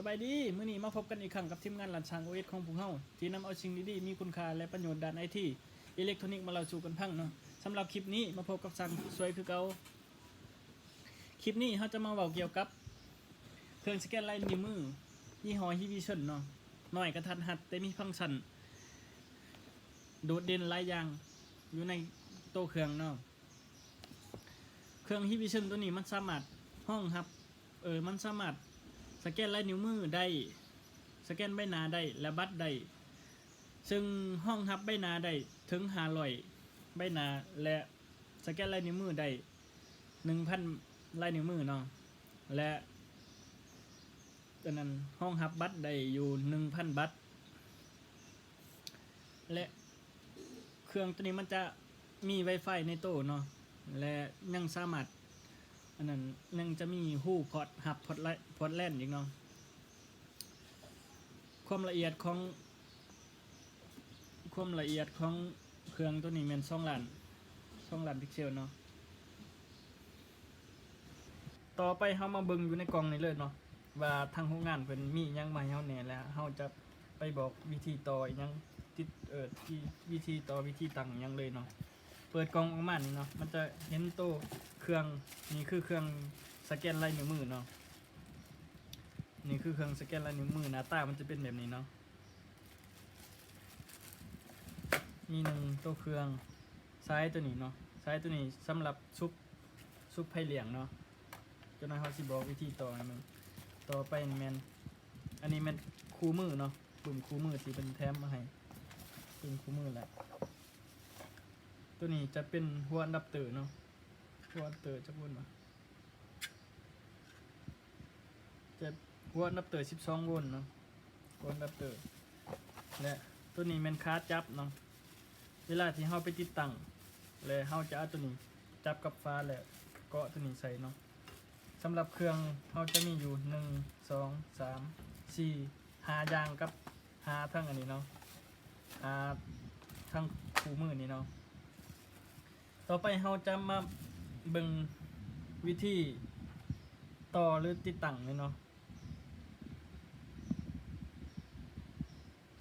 สบายดีมื้อนี้มาพบกันอีกครั้งกับทีมงานหลันช้างโอเอสของพวกเฮาที่นำเอาสิ่งดีๆมีคุณค่าและประโยชน์ด้านไอทีอิเล็กทรอนิกส์มาเล่าสู่กันฟังเนาะสำหรับคลิปนี้มาพบกับซังสวยคือเก่าคลิปนี้เฮาจะมาเว้าเกี่ยวกับ เครื่องสแกนลายนิ้วมือยี่ห้อฮิวิชันเนาะน้อยกระทัดหัดแต่มีฟังก์ชัน โดดเด่นหลายอย่างอยู่ในโตเครื่องเนาะเครื่องฮิวิชันตัวนี้มันสามารถห้องครับเออมันสามารถ สแกนลายนิ้วมือได้ สแกนใบหน้าได้ และบัตรได้ ซึ่งห้องรับใบหน้าได้ถึงหาลอยใบหน้าและสแกนลายนิ้วมือได้หนึ่งพันลายนิ้วมือเนาะ และตอนนั้นห้องรับบัตรได้อยู่หนึ่งพันบัตร และเครื่องตัวนี้มันจะมี Wi-Fi ในโต๊ะเนาะ และยังสามารถ อันนั้นยังจะมีหูพอร์ตหับพอร์ตไลพอร์ตแล่นอีกเนาะความละเอียดของ ความละเอียดของเครื่องตัวนี้เป็นสองล้านสองล้านพิกเซลเนาะต่อไปเฮามาเบิ่งอยู่ในกล่องนี้เลยเนาะว่าทางโรงงานเพิ่นมียังมาให้เฮาแหน่แล้วเฮาจะไปบอกวิธีต่ออยังติดเอ่อที่วิธีต่อวิธีตั้งยังเลยเนาะ เปิดกล่องออกมานี่เนาะมันจะเห็นโตเครื่องนี่คือเครื่องสแกนลายนิ้วมือเนาะนี่คือเครื่องสแกนลายนิ้วมือหน้าตามันจะเป็นแบบนี้เนาะมีหนึ่งตัวเครื่องซ้ายตัวนี้เนาะซ้ายตัวนี้สำหรับซุปซุปไผ่เหลียงเนาะจานายเขาสิบอกวิธีต่อให้มึงต่อไปนี่แมนอันนี้แมนคู่มือเนาะปุ่มคู่มือที่เป็นแถมมาให้เป็นคู่มือแหละ ตัวนี้จะเป็นหัวอันดับเตอร์เนาะหัวอันดับเตอร์จะพูดมาจะหัวอันดับเตอร์12โวลต์เนาะหัวอันดับเตอร์และตัวนี้เป็นคาร์ดจับเนาะเวลาที่เราไปติดตั้งแล้วเราจะเอาตัวนี้จับกับฟ้าแล้วเกาะตัวนี้ใส่เนาะสำหรับเครื่องเราจะมีอยู่หนึ่งสองสามสี่หายางกับหาทั้งอันนี้เนาะหาทั้งคู่มือนี้เนาะ ต่อไปเราจะมาเบิ่งวิธีต่อหรือติดตั้งเลยเนาะ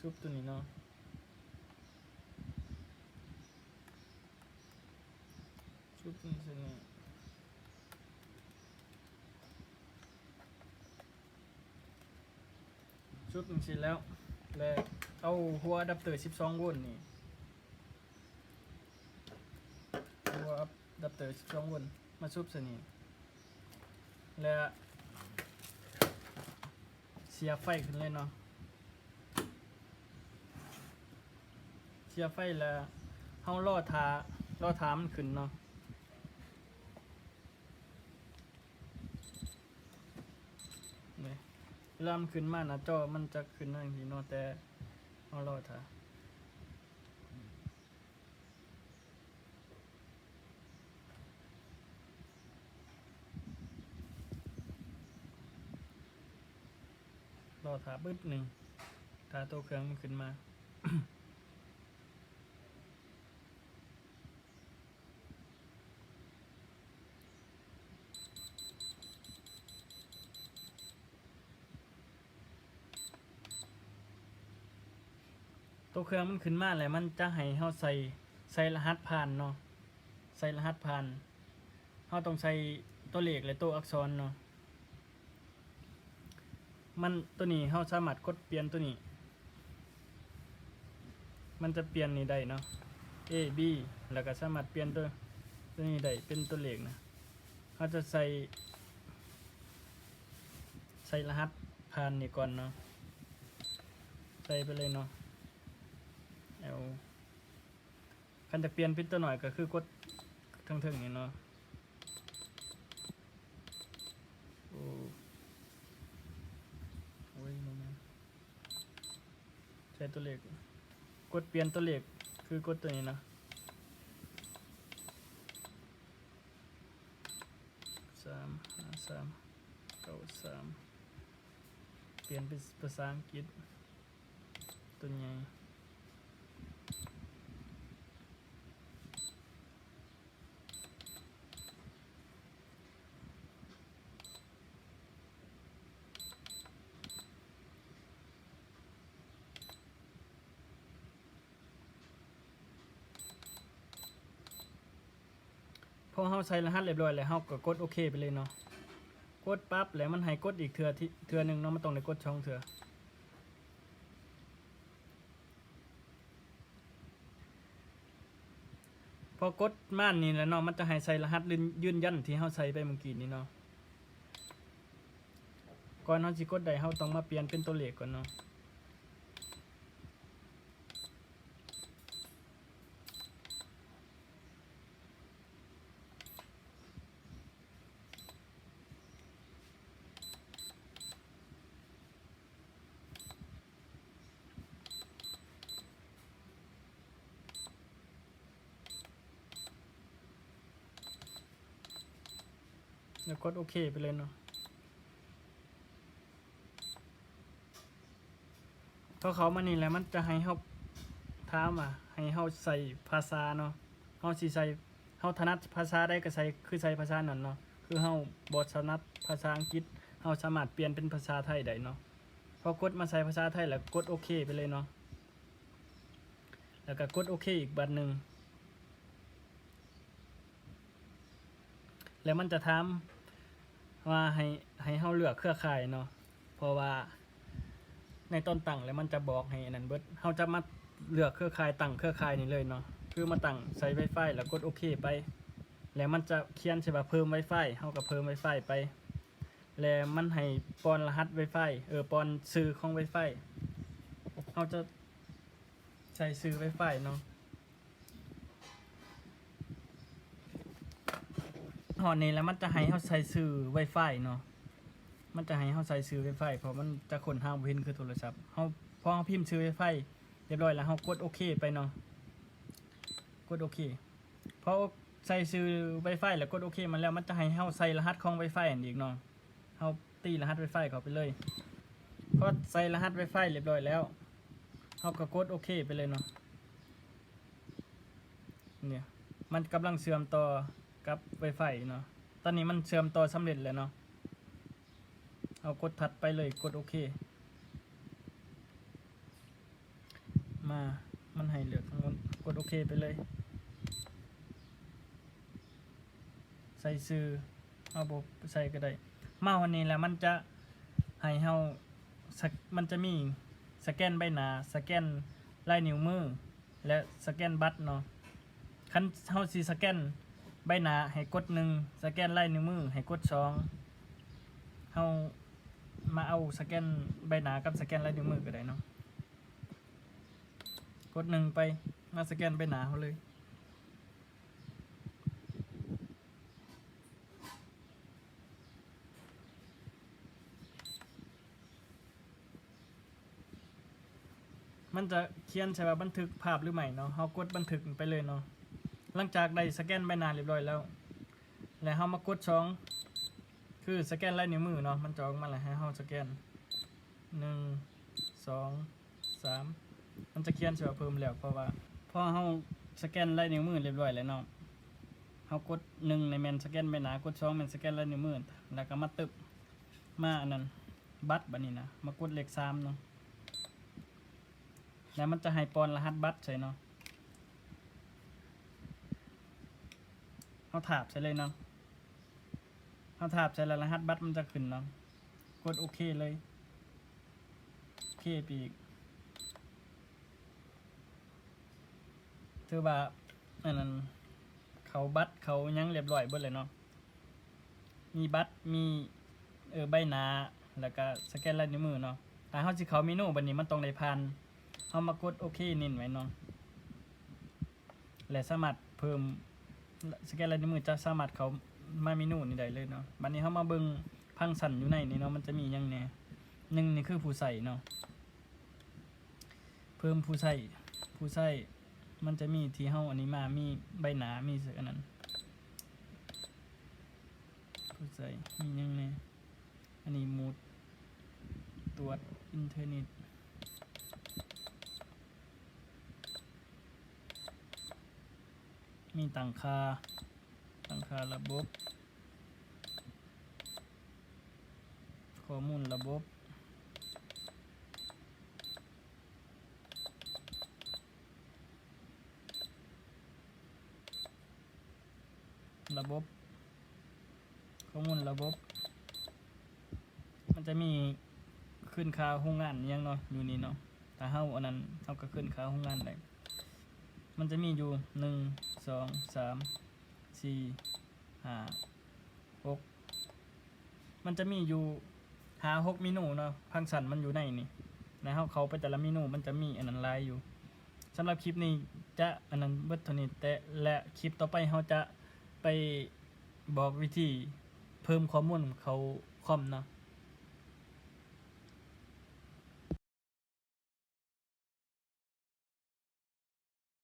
ซุปตัวนี้เนาะซุปนี้สิเนี่ยซุปนี้เสร็จแล้ว แล้วเอาหัวอะแดัปเตอร์12โวลต์นี่ ตัวอะแดัปเตอร์12โวลต์มาซุบสนี่และเสียไฟขึ้นเลยเนาะเสียไฟแล้วเฮาล่อทาล่อทามันขึ้นเนาะนี่เวลามันขึ้นมาหน้าจอมันจะขึ้นนั่นทีเนาะแต่เฮาล่อทา อถาบึ้ดหนึ่งถาตัวเครื่องมันขึ้นมา ตัวเครื่องมันขึ้นมาแล้วมันจะให้เฮาใส่ใส่รหัสผ่านเนาะใส่รหัสผ่านเฮาต้องใส่ตัวเลขและตัวอักษรเนาะ มันตัวนี้เราสามารถกดเปลี่ยนตัวนี้ มันจะเปลี่ยนนี่ได้เนาะ A B แล้วก็สามารถเปลี่ยนตัวตัวนี้ได้เป็นตัวเลขนะเขาจะใส่ ใส่รหัสผ่านนี่ก่อนเนาะ ใส่ไปเลยเนาะเอาคันจะเปลี่ยนพินตัวหน่อยก็คือกดถึงๆนี่เนาะ ยมเมาใช้ตัวเลขกดเปลี่ยนตัวเลขคือกดตัวนี้นะสามห้าสามเก้าสามเปลี่ยนเป็นภาษาอังกฤษตัวใหญ่ อเฮาใส่รหัสเรียบร้อยแล้วเฮาก็กดโอเคไปเลยเนาะกดปั๊บแล้วมันให้กดอีกเทื่อที่เทื่อหนึงเนาะมันต้องได้กดช่องเทื่อพอกดม่านนี่แล้วเนาะมันจะให้ใส่รหัสยืนยืนยันที่เฮาใส่ไปเมื่อกี้นี่เนาะก่อนเฮาสิกดได้เฮาต้องมาเปลี่ยนเป็นตัวเลขก่อนเนาะ แล้วกดโอเคไปเลยเนาะพอเขามานี่แล้วมันจะให้เฮาถามอะให้เฮาใส่ภาษาเนาะเฮาสิใส่เฮาถนัดภาษาใดก็ใส่คือใส่ภาษานั้นเนาะคือเฮาบ่ถนัดภาษาอังกฤษเฮาสามารถเปลี่ยนเป็นภาษาไทยได้เนาะพอกดมาใส่ภาษาไทยแล้วกดโอเคไปเลยเนาะแล้วก็กดโอเคอีกบัดหนึ่งแล้วมันจะถาม ว่าให้ให้เฮาเลือกเครือข่ายเนาะเพราะว่าในต้นตั้งแล้วมันจะบอกให้อันนั้นเบิดเฮาจะมาเลือกเครือข่ายตั้งเครือข่ายนี้เลยเนาะคือมาตั้งใช้ Wi-Fi แล้วกดโอเคไป แล้วมันจะเขียนใช่ป่ะเพิ่ม Wi-Fi เฮาก็เพิ่ม Wi-Fi ไป แล้วมันให้ปอนรหัส Wi-Fi เออปอนซื้อของ Wi-Fi เฮาจะใช้ซื้อ Wi-Fi เนาะ หอนี้แล้วมันจะให้เฮาใช้ซื้อ Wi-Fi เนาะ มันจะให้เฮาใช้ซื้อ Wi-Fi เพราะมันจะคนห้ามบ่เห็นคือโทรศัพท์เฮาพอเฮาพิมพ์ซื้อ Wi-Fi เรียบร้อยแล้วเฮากดโอเคไปเนาะ กดโอเคพอใส่ซื้อ Wi-Fi แล้วกดโอเคมันแล้วมันจะให้เฮาใส่รหัสของ Wi-Fi อันอีกเนาะเฮาตีรหัส Wi-Fi เข้าไปเลยพอใส่รหัส Wi-Fi เรียบร้อยแล้วเฮาก็กดโอเคไปเลยเนาะเนี่ยมันกำลังเชื่อมต่อ กับ Wi-Fi เนาะ ตอนนี้มันเชื่อมต่อสำเร็จแล้วเนาะ เอากดถัดไปเลยกดโอเค มา มันให้เลือกทั้งหมดกดโอเคไปเลย ใส่ซื้อเอาบใส่ก็ได้ มาวันนี้แล้วมันจะให้เฮามันจะมีสแกนใบหน้าสแกนลายนิ้วมือ และสแกนบัตรเนาะคันเฮาสิสแกน ใบหน้าให้กดหนึ่งสแกนลายนิ้วมือให้กดสองเฮามาเอาสแกนใบหน้ากับสแกนลายนิ้วมือก็ได้เนาะกดหนึ่งไปมาสแกนใบหน้าเขาเลยมันจะเขียนใช่ว่าบันทึกภาพหรือไม่เนาะเขากดบันทึกไปเลยเนาะ หลังจากได้สแกนใบหน้าเรียบร้อยแล้ว แล้วเขามากดช่อง คือสแกนลายนิ้วมือเนาะ มันจะออกมาแล้วให้เขาสแกนหนึ่งสองสามมันจะเขียนใช่ว่าเพิ่มแล้วเพราะว่าพอเขาสแกนลายนิ้วมือเรียบร้อยแล้วเนาะเขากดหนึ่งในแมนสแกนใบหน้ากดช่องแมนสแกนลายนิ้วมือแล้วก็มาตึบมาอันนั้นบัตรบันนี้นะมากดเลขสามเนาะแล้วมันจะให้ปอนรหัสบัตรใช่เนาะ เขาถาบใช่เลยเนาะเขาถาบใช่แล้วรหัสบัตรมันจะขึ้นเนาะกดโอเคเลยโอเคปีกถือว่าอันนั้นเขาบัตรเขายังเรียบร้อยเบิดเลยเนาะมีบัตรมีเออใบหน้าแล้วก็สแกนลายนิ้วมือเนาะถ้าเขาสิเขาเมนูบันนี้มันต้องได้ผ่านเอามากดโอเคนิ่นไว้เนาะและสามารถเพิ่ม สแกนลายนิ้วมือจะสามารถเขามาเมนูนี่ได้เลยเนาะบัดนี้เขามาเบิ่งพังสันอยู่ในนี่เนาะมันจะมียังแหน่หนึ่งนี่คือผู้ใส่เนาะเพิ่มผู้ใส่ผู้ใส่มันจะมีที่เฮาอันนี้มามีใบหนามีสึกอันนั้นผู้ใส่มียังแหน่อันนี้มูดตรวจอินเทอร์เน็ต มีตั้งค่าตั้งค่าระบบ ข้อมูลระบบ ระบบ ข้อมูลระบบ มันจะมีขึ้นค่าโรงงานยังเนาะอยู่นี่เนาะถ้าเฮาอันนั้นเฮาก็ขึ้นค่าโรงงานได้มันจะมีอยู่หนึ่ง สองสามสี่ห้าหกมันจะมีอยู่หาหกเมนูเนาะพังสันมันอยู่ในนี่นะเฮาเขาไปแต่ละเมนูมันจะมีอันนั้นหลายอยู่สำหรับคลิปนี้จะอันนั้นเบิดเท่านี้แต่และคลิปต่อไปเฮาจะไปบอกวิธีเพิ่มข้อมูลเขาคอมเนาะ